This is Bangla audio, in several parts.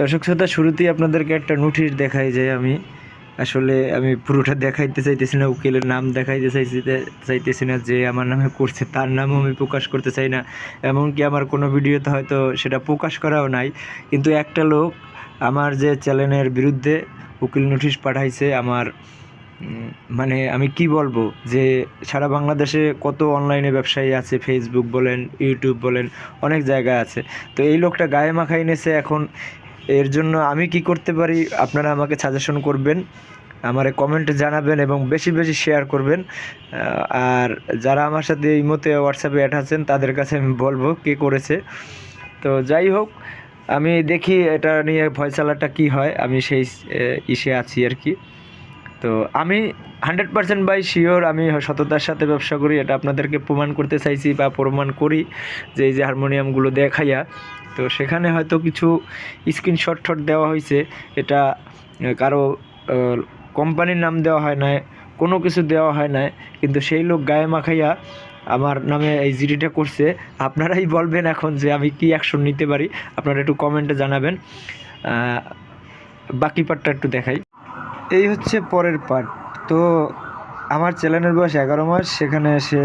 দর্শক শ্রোতা, শুরুতেই আপনাদেরকে একটা নোটিশ দেখাই যে আমি আসলে আমি পুরোটা দেখাইতে চাইতেছি না, উকিলের নাম দেখাইতে চাইছি চাইতেছি না যে আমার নামে করছে, তার নামও আমি প্রকাশ করতে চাই না। এমনকি আমার কোনো ভিডিওতে হয়তো সেটা প্রকাশ করাও নাই। কিন্তু একটা লোক আমার যে চ্যানেলের বিরুদ্ধে উকিল নোটিশ পাঠাইছে, আমার মানে আমি কি বলব যে সারা বাংলাদেশে কত অনলাইনে ব্যবসায়ী আছে ফেসবুক বলেন ইউটিউব বলেন, অনেক জায়গায় আছে। তো এই লোকটা গায়ে মাখাই নেছে, এখন এর জন্য আমি কি করতে পারি, আপনারা আমাকে সাজেশন করবেন, আমারে কমেন্টে জানাবেন এবং বেশি বেশি শেয়ার করবেন। আর যারা আমার সাথে এই মতে হোয়াটসঅ্যাপে অ্যাড আছেন, তাদের কাছে আমি বলব কে করেছে। তো যাই হোক, আমি দেখি এটা নিয়ে ফয়সালাটা কি হয়, আমি সেই ইসে আছি আর কি। তো আমি হান্ড্রেড পার্সেন্ট বাই শিওর আমি সততার সাথে ব্যবসা করি, এটা আপনাদেরকে প্রমাণ করতে চাইছি বা প্রমাণ করি যে এই যে হারমোনিয়ামগুলো দেখাইয়া তো সেখানে হয়তো কিছু স্ক্রিনশট শট দেওয়া হয়েছে। এটা কারও কোম্পানির নাম দেওয়া হয় না কোনো কিছু দেওয়া হয় না কিন্তু সেই লোক গায়ে মাখাইয়া আমার নামে এই জিডিটা করছে। আপনারাই বলবেন এখন যে আমি কি অ্যাকশন নিতে পারি। আপনারা একটু কমেন্টে জানাবেন। বাকি পার্টটা একটু দেখাই। এই হচ্ছে পরের পার্ট তো আমার চ্যানেলের বয়স এগারো মাস, সেখানে সে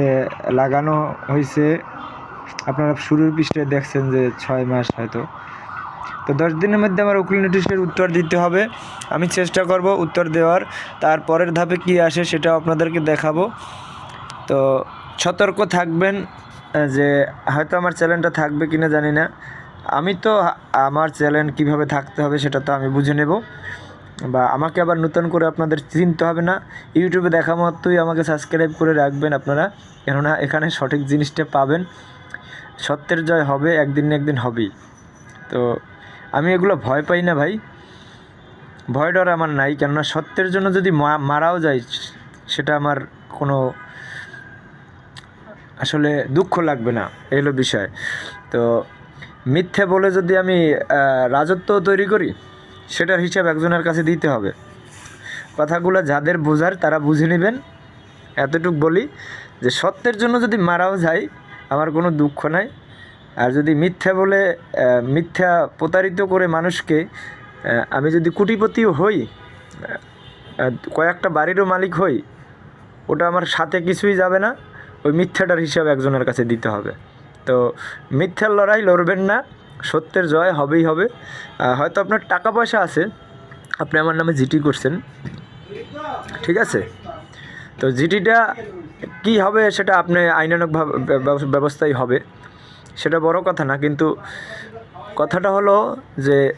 লাগানো হয়েছে। আপনারা শুরুর পৃষ্ঠায় দেখছেন যে ছয় মাস হয়তো। তো দশ দিনের মধ্যে আমার উকিল নোটিশের উত্তর দিতে হবে। আমি চেষ্টা করব উত্তর দেওয়ার। তারপরের ধাপে কি আসে সেটা আপনাদেরকে দেখাবো। তো সতর্ক থাকবেন যে হয়তো আমার চ্যানেলটা থাকবে কিনা জানি না। আমি তো আমার চ্যানেল কীভাবে থাকতে হবে সেটা তো আমি বুঝে নেব। বা আমাকে আবার নতুন করে আপনাদের চিনতে হবে না। ইউটিউবে দেখা মতোই আমাকে সাবস্ক্রাইব করে রাখবেন আপনারা। কেননা এখানে সঠিক জিনিসটা পাবেন। সত্যের জয় হবে, একদিন না একদিন হবেই। তো আমি এগুলো ভয় পাই না ভাই। ভয় ডর আমার নাই, কেননা সত্যের জন্য যদি মারাও যায়, সেটা আমার কোনো আসলে দুঃখ লাগবে না, এই হলো বিষয়। তো মিথ্যে বলে যদি আমি রাজত্ব তৈরি করি, সেটার হিসাব একজনের কাছে দিতে হবে। কথাগুলো যাদের বোঝার তারা বুঝে নেবেন। এতটুক বলি যে সত্যের জন্য যদি মারাও যায় আমার কোনো দুঃখ নাই। আর যদি মিথ্যা বলে মিথ্যা প্রতারিত করে মানুষকে আমি যদি কোটিপতিও হই কয়েকটা বাড়িরও মালিক হই, ওটা আমার সাথে কিছুই যাবে না। ওই মিথ্যাটার হিসাব একজনের কাছে দিতে হবে। তো মিথ্যার লড়াই লড়বেন না, সত্যের জয় হবেই হবে। হয়তো আপনার টাকা পয়সা আছে, আপনি আমার নামে জিটি করছেন। ঠিক আছে? তো জিটিটা কি হবে সেটা আপনি আইনানুক ভাব- ব্যবস্থাই হবে। সেটা বড় কথা না, কিন্তু কথাটা হলো যে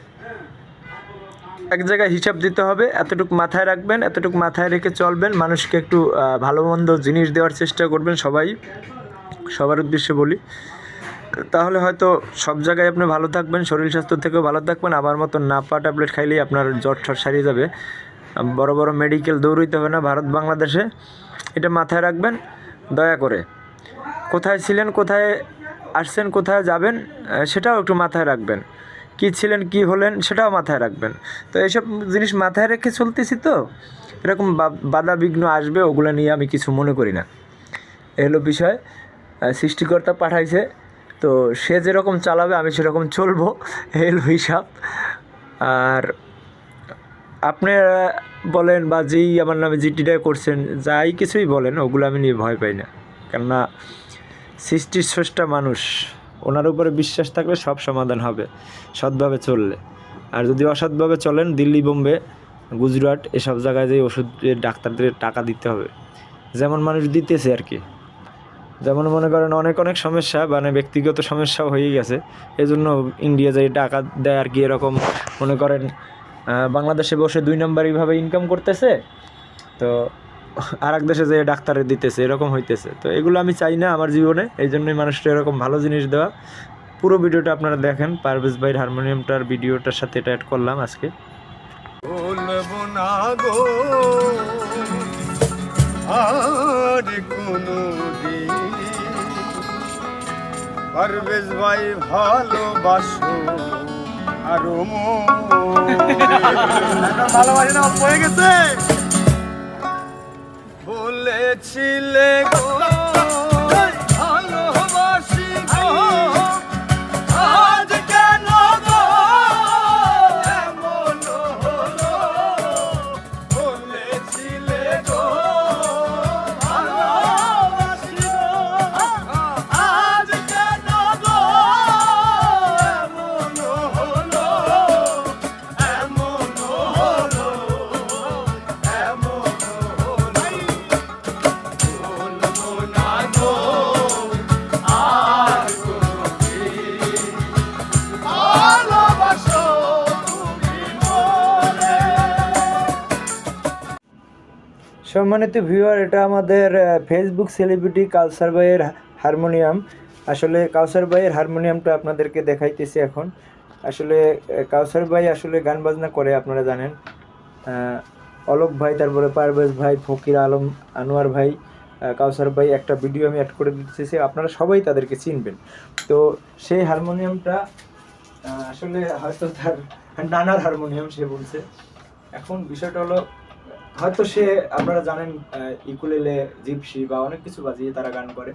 এক জায়গায় হিসাব দিতে হবে, এতটুকু মাথায় রাখবেন, এতটুকু মাথায় রেখে চলবেন, মানুষকে একটু ভালো মন্দ জিনিস দেওয়ার চেষ্টা করবেন সবাই। সবার উদ্দেশ্যে বলি। তাহলে হয়তো সব জায়গায় আপনি ভালো থাকবেন, শরীর স্বাস্থ্য থেকেও ভালো থাকবেন, আবার মতো নাপা ট্যাবলেট খাইলেই আপনার জ্বর ঠর সারিয়ে যাবে। বড় বড় মেডিকেল দৌড়ইতে হবে না ভারত বাংলাদেশে এটা মাথায় রাখবেন, দয়া করে। কোথায় ছিলেন, কোথায় আসছেন, কোথায় যাবেন সেটাও একটু মাথায় রাখবেন। কী ছিলেন, কি হলেন, সেটাও মাথায় রাখবেন। তো এইসব জিনিস মাথায় রেখে চলতেছি তো। এরকম বাধা বিঘ্ন আসবে, ওগুলো নিয়ে আমি কিছু মনে করি না। এ হলো বিষয়। সৃষ্টিকর্তা পাঠাইছে, তো সে যেরকম চালাবে, আমি সেরকম চলবো। এই হলো হিসাব। আর আপনারা বলেন বা যেই আমার নামে জিটিটা করছেন, যাই কিছুই বলেন, ওগুলো আমি নিয়ে ভয় পাই না। কেননা সৃষ্টির স্রষ্টা মানুষ, ওনার উপরে বিশ্বাস থাকলে সব সমাধান হবে, সৎভাবে চললে। আর যদি অসৎভাবে চলেন, দিল্লি বোম্বে, গুজরাট, এসব জায়গায় যে ওষুধের ডাক্তারদের টাকা দিতে হবে। যেমন মানুষ দিতেছে আর কি। যেমন মনে করেন অনেক অনেক সমস্যা মানে ব্যক্তিগত সমস্যাও হয়ে গেছে। এই জন্য ইন্ডিয়া যাই টাকা দেয় আর কি, এরকম মনে করেন বাংলাদেশে বসে দুই নম্বর এইভাবে ইনকাম করতেছে, তো আর এক দেশে যে ডাক্তারে দিতেছে, এরকম হইতেছে। তো এগুলো আমি চাই না আমার জীবনে, এই জন্যই মানুষটা এরকম ভালো জিনিস দেওয়া। পুরো ভিডিওটা আপনারা দেখেন, পারভেজ ভাইয়ের হারমোনিয়ামটার ভিডিওটার সাথে এটা অ্যাড করলাম আজকে। পারভেজ ভাই ভালোবাসো। আরও ভালোবাসি না হয়ে গেছে। বলেছিলে সম্মানিত ভিউয়ার এটা আমাদের ফেসবুক সেলিব্রিটি কালসার ভাইয়ের হারমোনিয়াম আসলে কাউসার ভাইয়ের হারমোনিয়ামটা আপনাদেরকে দেখাইতেছি এখন। আসলে কাউসার ভাই আসলে গান বাজনা করে, আপনারা জানেন। অলোক ভাই, তারপরে পারভেজ ভাই, ফকির আলম, আনোয়ার ভাই কাউসার ভাই একটা ভিডিও আমি অ্যাড করে দিতেছি, আপনারা সবাই তাদেরকে চিনবেন। তো সেই হারমোনিয়ামটা আসলে হয়তো তার নানার হারমোনিয়াম সে বলছে। এখন বিষয়টা হলো হয়তো সে, আপনারা জানেন ইকুলেলে জিপসি বা অনেক কিছু বাজিয়ে তারা গান করে।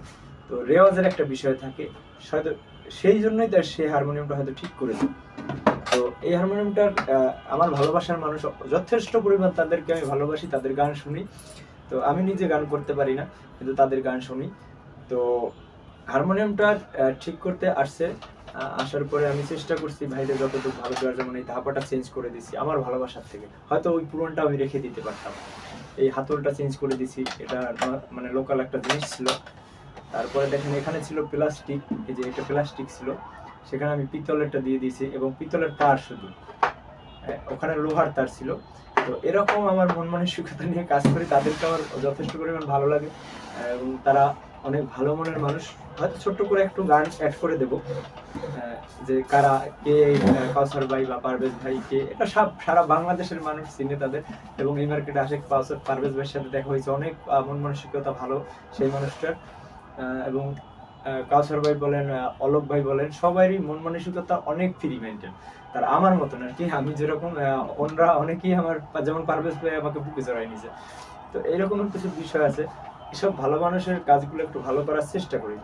তো রেওয়াজের একটা বিষয় থাকে, হয়তো সেই জন্যই তার সে হারমোনিয়ামটা হয়তো ঠিক করেছে। তো এই হারমোনিয়ামটার আমার ভালোবাসার মানুষ, যথেষ্ট পরিমাণ তাদেরকে আমি ভালোবাসি, তাদের গান শুনি। তো আমি নিজে গান করতে পারি না, কিন্তু তাদের গান শুনি। তো হারমোনিয়ামটা ঠিক করতে আসছে। আসার পরে আমি চেষ্টা করছি ভাইদের যতটুকু ভালো দেওয়ার যেমন এই ধাপাটা চেঞ্জ করে দিছি আমার ভালোবাসার থেকে। হয়তো ওই পুরনটা আমি রেখে দিতে পারতাম। এই হাতলটা চেঞ্জ করে দিছি এটা মানে লোকাল একটা জিনিস ছিল। তারপরে দেখেন এখানে ছিল প্লাস্টিক এই যে একটা প্লাস্টিক ছিল। সেখানে আমি পিতলেরটা দিয়ে দিয়েছি এবং পিতলের তার শুধু। হ্যাঁ, ওখানে লোহার তার ছিল। তো এরকম আমার মন মানসিকতা নিয়ে কাজ করি তাদেরকে আমার যথেষ্ট পরিমাণ ভালো লাগে। এবং তারা অনেক ভালো মনের মানুষ, হয়তো ছোট্ট করে একটু গান অ্যাড করে দেবো। যে কারা, কে কাউসার ভাই বা পারভেজ ভাই, কে, এটা সব সারা বাংলাদেশের মানুষ চিনে তাদের। এবং এই মার্কেটে আসে কাউসার, পারভেজ ভাইয়ের সাথে দেখা হয়েছে অনেক মন মানসিকতা ভালো সেই মানুষটার। এবং কাউসার ভাই বলেন অলোক ভাই বলেন, সবারই মন মানসিকতা অনেক ফ্রি মাইন্ডেড তার আমার মতন আর কি, আমি যেরকম অন্যরা অনেকেই আমার, যেমন পারভেজ ভাই আমাকে বুকে জড়াই নিছে তো এরকম কিছু বিষয় আছে। এসব ভালো মানুষের কাজগুলো একটু ভালো করার চেষ্টা করি।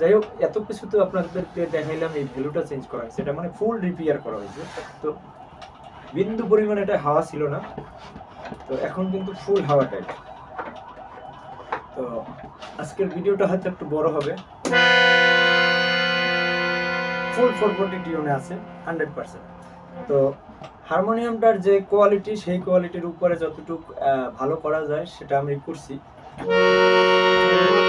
যাই হোক, এত কিছু তো আপনাদেরকে দেখাইলাম এই ভ্যালুটা চেঞ্জ করা হয়েছে এটা মানে ফুল রিপেয়ার করা হয়েছে। তো বিন্দু পরিমাণে এটা হাওয়া ছিল না। তো এখন কিন্তু ফুল হাওয়া টাইপ তো আজকের ভিডিওটা হয়তো একটু বড় হবে। ফুল ফোর ফোর্টি টিউনে আছে হান্ড্রেড পার্সেন্ট তো হারমোনিয়ামটার যে কোয়ালিটি সেই কোয়ালিটির উপরে যতটুকু ভালো করা যায়, সেটা আমি করছি। Thank you.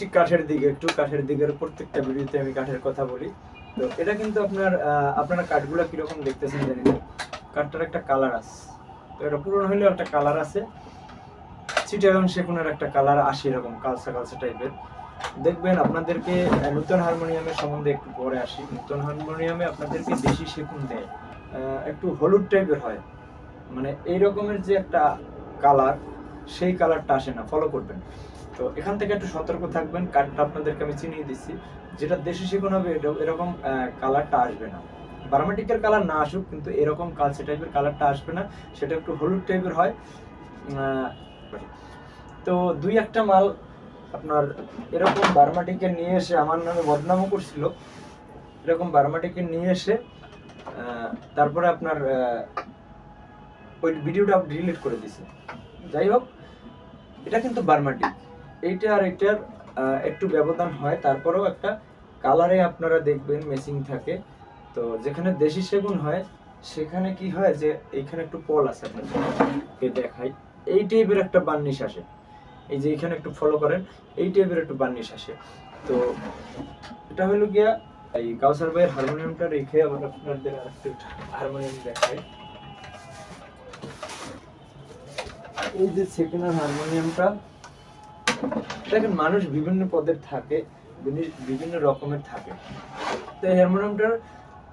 আসি কাঠের দিকে, একটু কাঠের দিকের প্রত্যেকটা ভিডিওতে আমি কাঠের কথা বলি। তো এটা কিন্তু আপনার আপনারা কাঠগুলো কীরকম দেখতেছেন জানি না। কাঠটার একটা কালার আছে। তো এটা পুরনো হলেও একটা কালার আছে। চিটাগাং সেকুনের একটা কালার আসে এরকম, কালসা কালসা টাইপের দেখবেন আপনাদেরকে নতুন হারমোনিয়ামের সম্বন্ধে একটু পরে আসি। নতুন হারমোনিয়ামে আপনাদেরকে বেশি সেকুন দেয়। একটু হলুদ টাইপের হয়। মানে এই রকমের যে একটা কালার সেই কালারটা আসে না। ফলো করবেন। তো এখান থেকে একটু সতর্ক থাকবেন কার্ডটা আপনাদেরকে আমি চিনিয়ে দিচ্ছি। যেটা দেশে সেগুন হবে, এরকম কালারটা আসবে না। বার্মাটিকের কালার না আসুক, কিন্তু এরকম কালচে টাইপের কালারটা আসবে না। সেটা একটু হলুদ টাইপের হয়। তো দুই একটা মাল আপনার এরকম বার্মাটিকের নিয়ে এসে, আমার নামে বদনামও করছিল। এরকম বার্মাটিকের নিয়ে এসে তারপরে আপনার ওই ভিডিওটা ডিলিট করে দিছে। যাই হোক, এটা কিন্তু বার্মাটিক এইটা আর এটার একটু ব্যবধান হয়। তারপরেও একটা কালারে আপনারা দেখবেন মেসিং থাকে। তো যেখানে দেশি সেগুন হয়, সেখানে কি হয় যে এইখানে একটু পল আছে আপনাদেরকে দেখাই। এই টাইপের একটা বার্নিশ আসে। এই যে এখানে একটু ফলো করেন, এই টাইপের একটু বার্নিশ আসে। তো এটা হলো গিয়া এই কাউসার ভাইয়ের হারমোনিয়ামটা রেখে আবার আপনাদের আরেকটু হারমোনিয়াম দেখাই। এই যে সেকেন্ড হারমোনিয়ামটা দেখেন, মানুষ বিভিন্ন পদের থাকে বিভিন্ন- রকমের থাকে। তো হারমোনিয়ামটার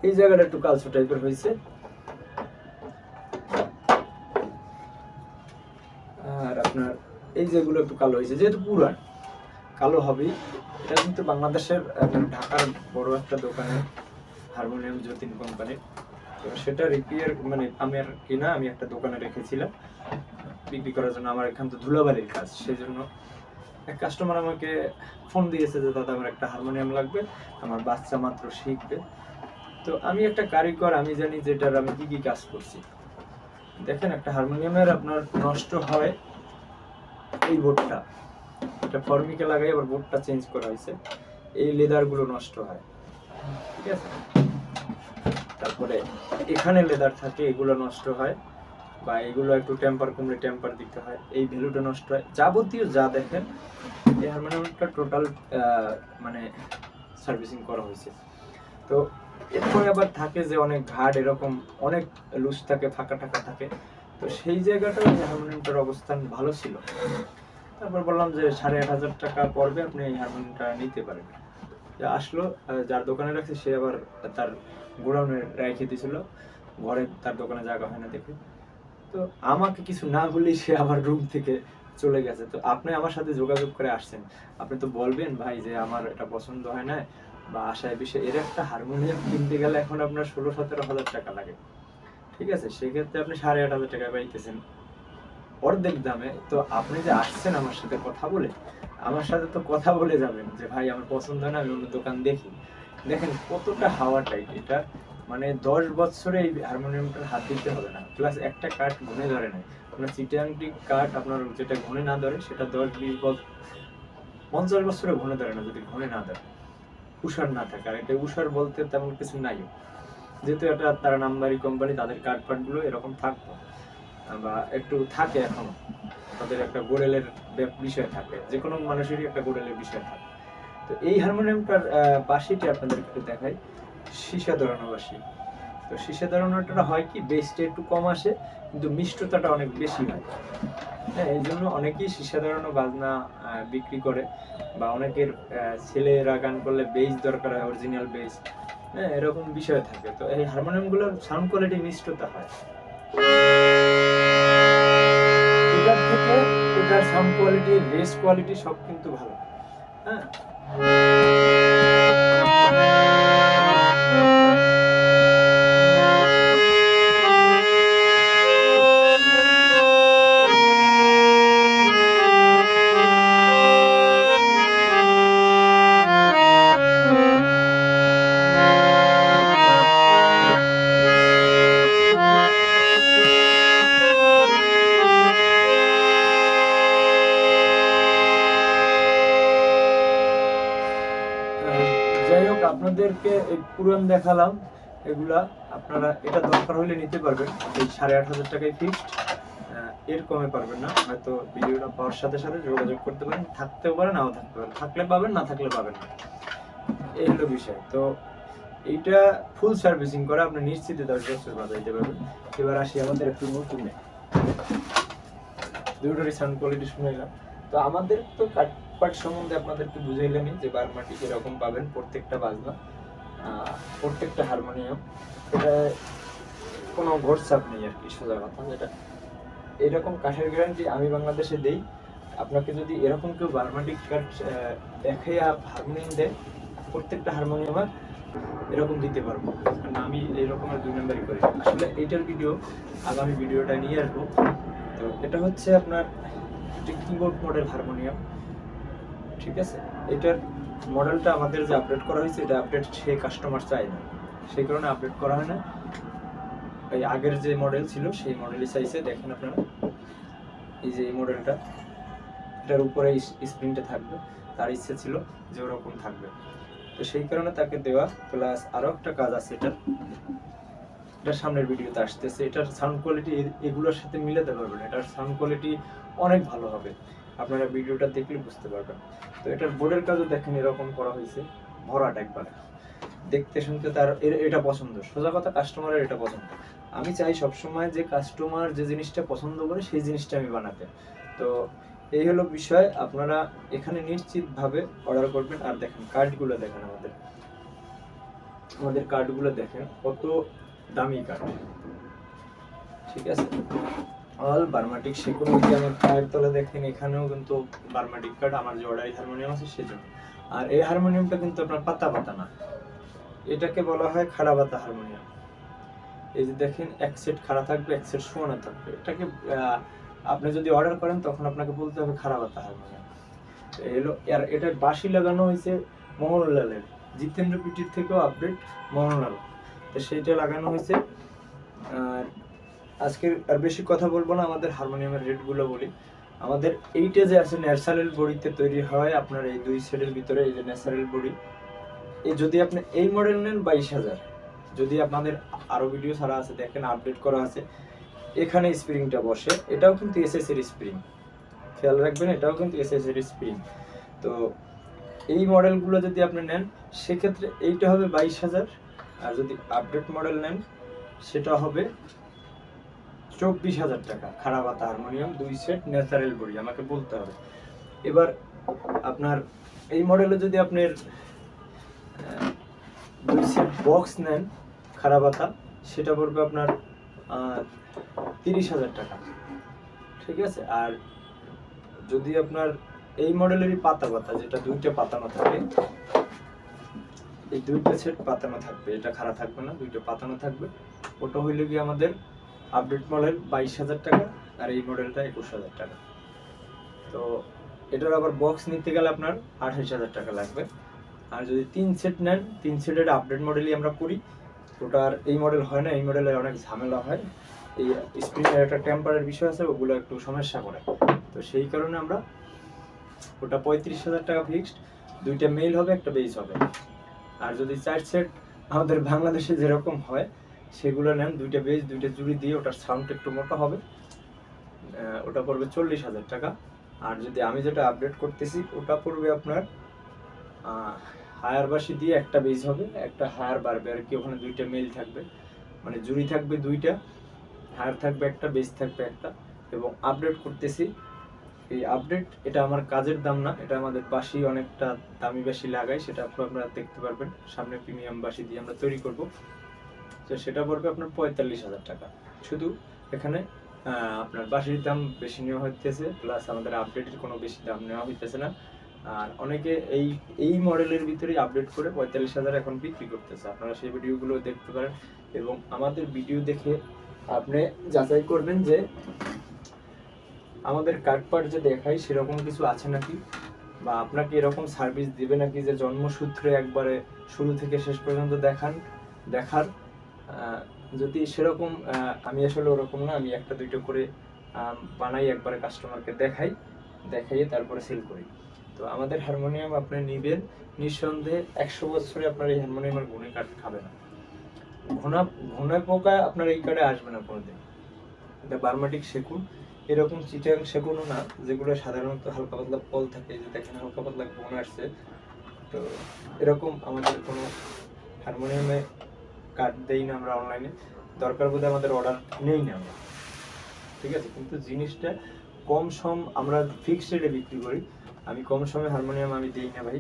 এই জায়গাটা একটু কালচো টাইপের হয়েছে। আর আপনার এই যেগুলো একটু কালো হয়েছে, যেহেতু পুরান, কালো হবেই। এটা কিন্তু বাংলাদেশের ঢাকার বড় একটা দোকানে হারমোনিয়াম যতীন কোম্পানির তো সেটা রিপেয়ার মানে আমি আর কিনা, আমি একটা দোকানে রেখেছিলাম। বিক্রি করার জন্য আমার এখান তো ধুলাবাড়ির কাজ সেই জন্য এক কাস্টমার আমাকে ফোন দিয়েছে যে, দাদা, আমার একটা হারমোনিয়াম লাগবে, আমার বাচ্চা মাত্র শিখবে। তো আমি একটা কারিগর, আমি জানি যেটার আমি কি কি কাজ করছি। দেখেন, একটা হারমোনিয়ামের আপনার নষ্ট হয় এই বোর্ডটা। এটা ফর্মিকে লাগাই, আবার বোর্ডটা চেঞ্জ করা হয়েছে। এই লেদারগুলো নষ্ট হয়। ঠিক আছে? তারপরে এখানে লেদার থাকে, এগুলো নষ্ট হয়। বা এগুলো একটু টেম্পার কমলে টেম্পার দিতে হয়, এই ভ্যালুটা নষ্ট হয়। যাবতীয় যা দেখেন এই হারমোনিয়ামটা টোটাল মানে সার্ভিসিং করা হয়েছে। তো এরপরে আবার থাকে যে অনেক ঘাট, এরকম অনেক লুজ থাকে, ফাঁকা টাকা থাকে। তো সেই জায়গাটা হারমোনিয়ামটার অবস্থান ভালো ছিল। তারপর বললাম যে সাড়ে আট হাজার টাকা পড়বে, আপনি এই হারমোনিয়ামটা নিতে পারেন। আসলো যার দোকানে রাখছে, সে আবার তার গোডাউনে রেখে দিয়েছিল ঘরে তার দোকানে জায়গা হয় না দেখে। তো আমাকে কিছু না বলেই সে আমার রুম থেকে চলে গেছে। তো আপনি আমার সাথে যোগাযোগ করে আসছেন। আপনি তো বলবেন ভাই যে আমার এটা পছন্দ হয় না বা আশায় বিষয়ে। এর একটা হারমোনিয়াম কিনতে গেলে এখন আপনার ষোলো, সতেরো হাজার টাকা লাগে। ঠিক আছে? সেক্ষেত্রে আপনি সাড়ে আট হাজার টাকা পাইতেছেন। অর্ধেক দামে। তো আপনি যে আসছেন আমার সাথে কথা বলে, আমার সাথে তো কথা বলে যাবেন যে ভাই আমার পছন্দ না, আমি অন্য দোকান দেখি। দেখেন কতটা হাওয়া টাইট এটা। মানে দশ বছরে এই হারমোনিয়ামটার হাত দিতে হবে না। প্লাস একটা কাঠ ঘুনে ধরে না আপনার চিটাংটি কাঠ আপনার যেটা ঘুনে না ধরে সেটা দশ বিশ বছর পঞ্চাশ বছরে ঘুনে ধরে না যদি ঘুনে না ধরে। উষার না থাকে। আর এটা উষার বলতে তেমন কিছু নাই। যেহেতু এটা তারা নাম্বারি কোম্পানি তাদের কাঠ পাটগুলো এরকম থাকতো। বা একটু থাকে এখনও। তাদের একটা গোড়েলের বিষয় থাকে। যে কোনো মানুষেরই একটা গোড়েলের বিষয় থাকে। তো এই হারমোনিয়ামটার আহ, বাঁশিটি আপনাদের একটু দেখাই। সীসা ধরানো বাঁশি তো সীসা ধরানোটা হয় কি বেসটা একটু কম আসে, কিন্তু মিষ্টতাটা অনেক বেশি হয়। হ্যাঁ এই জন্য অনেকেই সীসা ধরানো বাজনা বিক্রি করে, বা অনেকের ছেলেরা গান করলে বেস দরকার হয় অরিজিনাল বেস হ্যাঁ এরকম বিষয় থাকে। তো এই হারমোনিয়ামগুলোর সাউন্ড কোয়ালিটি মিষ্টতা হয়। এটার থেকে এটার সাউন্ড কোয়ালিটি বেস কোয়ালিটি সব কিন্তু ভালো। হ্যাঁ? আপনাদেরকে এই পুরান দেখালাম। এগুলা আপনারা এটা দরকার হলে নিতে পারবেন। এই সাড়ে আট হাজার টাকায় ফিক্সড এর কমে পারবেন না। হয়তো ভিডিওটা পাওয়ার সাথে সাথে যোগাযোগ করতে পারেন। থাকতেও পারে নাও থাকতে পারে থাকলে পাবেন, না থাকলে পাবেন না। এই হলো বিষয়। তো এইটা ফুল সার্ভিসিং করে। আপনি নিশ্চিত দশ বছর বাজাইতে পারবেন। এবার আসি আমাদের একটু নতুনে। দুটোরই সাউন্ড কোয়ালিটি শুনাইলাম তো আমাদের তো কাটপাট সম্বন্ধে আপনাদেরকে বুঝাইলামই যে বারমাটি কীরকম পাবেন প্রত্যেকটা বাজনা প্রত্যেকটা হারমোনিয়াম। এটা কোনো ঘোরচাপ নেই আর কি, সোজা কথা যেটা। এরকম কাঠের গ্যারান্টি আমি বাংলাদেশে দেই। আপনাকে যদি এরকম কেউ বারমাটিক কাঠ দেখে হারমোনিয়াম দেয়, প্রত্যেকটা হারমোনিয়াম এরকম দিতে পারব। কারণ আমি এরকম আর দুই নাম্বারই করি। আসলে এইটার ভিডিও আগামী ভিডিওটা নিয়ে আসব। তো এটা হচ্ছে আপনার একটি কিবোর্ড মডেল হারমোনিয়াম। ঠিক আছে? এটার মডেলটা আমাদের যে আপডেট করা হয়েছে, এটা আপডেট সে কাস্টমার চায় না। সেই কারণে আপডেট করা হয় না। এই আগের যে মডেল ছিল, সেই মডেলই চাইছে। দেখেন আপনারা, এই যে এই মডেলটা এটার উপরে স্প্রিংটা থাকবে। তার ইচ্ছে ছিল যে ওরকম থাকবে। তো সেই কারণে তাকে দেওয়া প্লাস আরও একটা কাজ আছে এটার। এটার সামনের ভিডিওতে আসতেছে। এটার সাউন্ড কোয়ালিটি এগুলোর সাথে মিলাতে পারবেন এটার সাউন্ড কোয়ালিটি অনেক ভালো হবে। আপনারা ভিডিওটা দেখলে বুঝতে পারবেন। তো এটার বোর্ডের কাজও দেখেন এরকম করা হয়েছে, ভরাট একবারে। দেখতে শুনতে তার এটা পছন্দ, সোজা কথা কাস্টমারের এটা পছন্দ। আমি চাই সবসময় যে কাস্টমার যে জিনিসটা পছন্দ করে সেই জিনিসটা আমি বানাতে। তো এই হলো বিষয়, আপনারা এখানে নিশ্চিতভাবে অর্ডার করবেন। আর দেখেন কার্ডগুলো দেখেন আমাদের। আমাদের কার্ডগুলো দেখেন, কত দামি কার্ড ঠিক আছে? অল বার্মাটিক সেগুলো যদি আমার পায়ের তলে দেখেন, এখানেও কিন্তু বার্মাটিক কার্ড আমার যে অর্ডারি হারমোনিয়াম আছে সেজন্য। আর এই হারমোনিয়ামটা কিন্তু আপনার পাতা পাতা না। এটাকে বলা হয় খাড়া পাতা হারমোনিয়াম এই যে দেখেন, এক সেট খাড়া থাকবে, এক সেট শোয়ানো থাকবে। এটাকে আপনি যদি অর্ডার করেন, তখন আপনাকে বলতে হবে খাড়া পাতা হারমোনিয়াম এলো আর এটা বাঁশি লাগানো হয়েছে মোহনলালের। জিতেন্দ্র পিটির থেকেও আপডেট মোহনলাল। তো সেইটা লাগানো হয়েছে। আর আজকে আর বেশি কথা বলব না, আমাদের হারমোনিয়ামের রেটগুলো বলি। আমাদের এইটা যে আছে ন্যাচারাল বডিতে তৈরি হয় আপনার এই দুই সেটের ভিতরে, এই যে ন্যাচারাল বডি, এই যদি আপনি এই মডেল নেন বাইশ হাজার। যদি আপনাদের আরও ভিডিও ছাড়া আছে, দেখেন, আপডেট করা আছে, এখানে স্প্রিংটা বসে। এটাও কিন্তু এসএস এর স্প্রিং। খেয়াল রাখবেন, এটাও কিন্তু এসএস এর স্প্রিং। তো এই মডেলগুলো যদি আপনি নেন, সেক্ষেত্রে এইটা হবে বাইশ হাজার। আর যদি আপডেট মডেল নেন, সেটা হবে চব্বিশ হাজার টাকা খারাপ হাতা হারমোনিয়াম, দুই সেট ন্যাচারাল বডি আমাকে বলতে হবে। এবার আপনার, এই মডেলে যদি আপনার দুই সেট বক্স নেন খারাপ হাতা সেটা পড়বে আপনার তিরিশ হাজার টাকা। ঠিক আছে? আর যদি আপনার, এই মডেলেরই পাতা পাতা যেটা দুইটা পাতানো থাকে, এই দুইটা সেট পাতানো থাকবে, এটা খারাপ থাকবে না, দুইটা পাতানো থাকবে। ওটা হইলে গিয়ে আমাদের আপডেট মডেল বাইশ হাজার টাকা আর এই মডেলটা একুশ হাজার টাকা। তো এটার আবার বক্স নিতে গেলে আপনার আঠাশ হাজার টাকা লাগবে। আর যদি তিন সেট নেন, তিন সেটের আপডেট মডেলই আমরা করি। ওটার এই মডেল হয় না, এই মডেলে অনেক ঝামেলা হয়। এই স্প্রিংয়ের একটা টেম্পারের বিষয় আছে, ওগুলো একটু সমস্যা করে। তো সেই কারণে আমরা ওটা পঁয়ত্রিশ হাজার টাকা ফিক্সড দুইটা মেইল হবে, একটা বেস হবে। আর যদি চার সেট আমাদের বাংলাদেশে যেরকম হয় সেগুলো নেন, দুইটা বেজ, দুইটা জুড়ি দিয়ে ওটার সাউন্ড একটু মোটা হবে। ওটা পড়বে চল্লিশ হাজার টাকা। আর যদি আমি যেটা আপডেট করতেছি, ওটা পড়বে আপনার হায়ার বাসি দিয়ে একটা বেজ হবে, একটা হায়ার বাড়বে আর কি ওখানে দুইটা মেল থাকবে? মানে জুড়ি থাকবে দুইটা হায়ার থাকবে একটা বেজ থাকবে একটা। এবং আপডেট করতেছি, এই আপডেট এটা আমার কাজের দাম না, এটা আমাদের বাসি অনেকটা দামি বাসি লাগাই সেটা আপনারা দেখতে পারবেন। সামনে প্রিমিয়াম বাসি দিয়ে আমরা তৈরি করব। তো সেটা পড়বে আপনার পঁয়তাল্লিশ হাজার টাকা। শুধু এখানে আপনার বাসির দাম বেশি নেওয়া হইতেছে প্লাস আমাদের আপডেটের কোনো বেশি দাম নেওয়া হইতেছে না। আর অনেকে এই এই মডেলের ভিতরেই আপডেট করে পঁয়তাল্লিশ হাজার এখন বিক্রি করতেছে। আপনারা সেই ভিডিওগুলো দেখতে পারেন এবং আমাদের ভিডিও দেখে আপনি যাচাই করবেন যে আমাদের কার্ডপাট যে দেখাই সেরকম কিছু আছে নাকি? বা আপনাকে এরকম সার্ভিস দিবে নাকি যে জন্মসূত্রে একবারে শুরু থেকে শেষ পর্যন্ত দেখান, দেখার যদি সেরকম আমি আসলে ওরকম না, আমি একটা, দুইটা করে বানাই, একবারে কাস্টমারকে দেখাই, দেখাইয়ে তারপরে সেল করি। তো আমাদের হারমোনিয়াম আপনি নিবেন, নিঃসন্দেহে একশো বছরে আপনার এই হারমোনিয়ামের গুণে কাঠ খাবে না। ঘোনা ঘোনা পোকা আপনার এই কার্ডে আসবে না কোনোদিন। এটা বার্মাটিক সেকুন। এরকম চিটাং সেগুনও না, যেগুলো সাধারণত হালকা পাতলা ফল থাকে যে দেখেন হালকা পাতলা গুণ আসছে। তো এরকম আমাদের কোনো হারমোনিয়ামে কার্ড দেই না আমরা অনলাইনে দরকার বোধে আমাদের অর্ডার নেই না আমরা। ঠিক আছে? কিন্তু জিনিসটা কম সম আমরা ফিক্সড রেটে বিক্রি করি। আমি কম সমে হারমোনিয়াম আমি দিই না ভাই।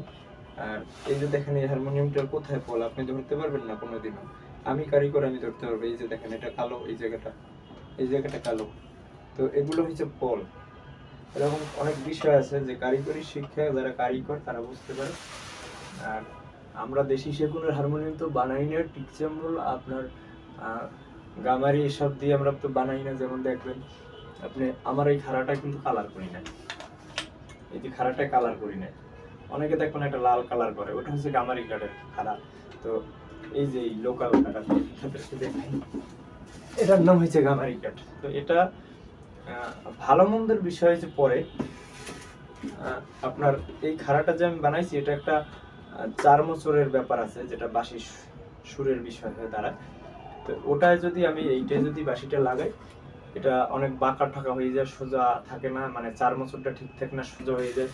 আর এই যে দেখেন, এই হারমোনিয়ামটার কোথায় ফল আপনি ধরতে পারবেন না কোনো দিনও আমি কারিগর, আমি ধরতে পারব। এই যে দেখেন, এটা কালো, এই জায়গাটা। এই জায়গাটা কালো। তো এগুলো হচ্ছে পল। এরকম অনেক বিষয় আছে যে কারিগরি শিক্ষা, যারা কারিগর, তারা বুঝতে পারে। আর আমরা দেশি সেগুনের হারমোনিয়াম তো বানাই না টিকচাম্বল আপনার গামারি এসব দিয়ে আমরা তো বানাই না, যেমন দেখবেন, আপনি, আমার এই খাড়াটা কিন্তু কালার করি না। এই যে খাড়াটা কালার করি না। অনেকে দেখবেন একটা লাল কালার করে, ওটা হচ্ছে গামারি কাঠের খাড়া। তো এই যে লোকাল কাঠা দেখাই। এটার নাম হয়েছে গামারি কাঠ। তো এটা ভালো মন্দের বিষয় যে পরে আপনার এই খাড়াটা যে আমি বানাইছি, এটা একটা চার বছরের ব্যাপার আছে, যেটা বাসি সু- সুরের বিষয় হয়ে দাঁড়ায়। তো ওটায় যদি আমি, এইটায় যদি বাসিটা লাগাই, এটা অনেক বাঁকা ঠাকা হয়ে যায়, সোজা থাকে না মানে চার বছরটা ঠিক থাকে না, সোজা হয়ে যায়।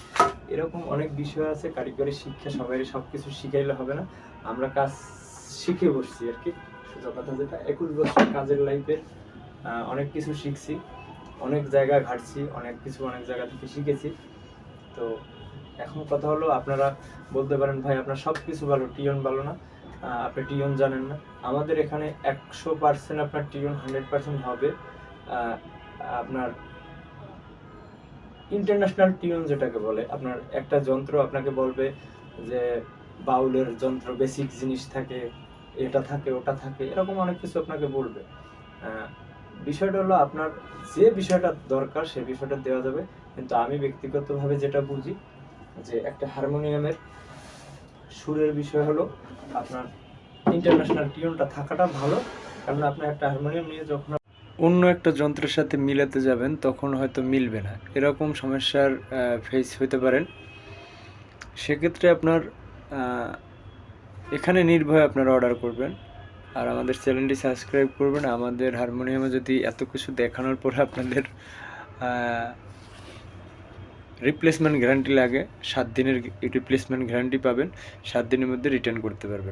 এরকম অনেক বিষয় আছে, কারিগরি শিক্ষা, সবাই সব কিছু শিখাইলে হবে না। আমরা কাজ শিখে বসছি আর কি। সোজা কথা যেটা, একুশ বছর কাজের লাইফে অনেক কিছু শিখছি, অনেক জায়গা ঘাটছি, অনেক কিছু অনেক জায়গা থেকে শিখেছি। তো এখন কথা হলো আপনারা বলতে পারেন, ভাই, আপনার সব কিছু ভালো টিয়ন ভালো না। আপনি টিয়ন জানেন না। আমাদের এখানে একশো পার্সেন্ট আপনার টিয়ন হান্ড্রেড পার্সেন্ট হবে। আপনার ইন্টারন্যাশনাল টিউন যেটাকে বলে, আপনার একটা যন্ত্র আপনাকে বলবে যে বাউলের যন্ত্র, বেসিক জিনিস থাকে, এটা থাকে, ওটা থাকে, এরকম অনেক কিছু আপনাকে বলবে। বিষয়টা হলো আপনার যে বিষয়টা দরকার সে বিষয়টা দেওয়া যাবে। কিন্তু আমি ব্যক্তিগতভাবে যেটা বুঝি যে একটা হারমোনিয়ামের সুরের বিষয় হলো আপনার ইন্টারন্যাশনাল টিউনটা থাকাটা ভালো কারণ আপনি একটা হারমোনিয়াম নিয়ে যখন অন্য একটা যন্ত্রের সাথে মিলাতে যাবেন, তখন হয়তো মিলবে না। এরকম সমস্যার ফেস হতে পারেন। সেক্ষেত্রে আপনার এখানে নির্ভয়ে আপনারা অর্ডার করবেন। আর আমাদের চ্যানেলটি সাবস্ক্রাইব করবেন। আমাদের হারমোনিয়ামে যদি এত কিছু দেখানোর পরে আপনাদের রিপ্লেসমেন্ট গ্যারান্টি লাগে সাত দিনের রিপ্লেসমেন্ট গ্যারান্টি পাবেন সাত দিনের মধ্যে রিটার্ন করতে পারবেন।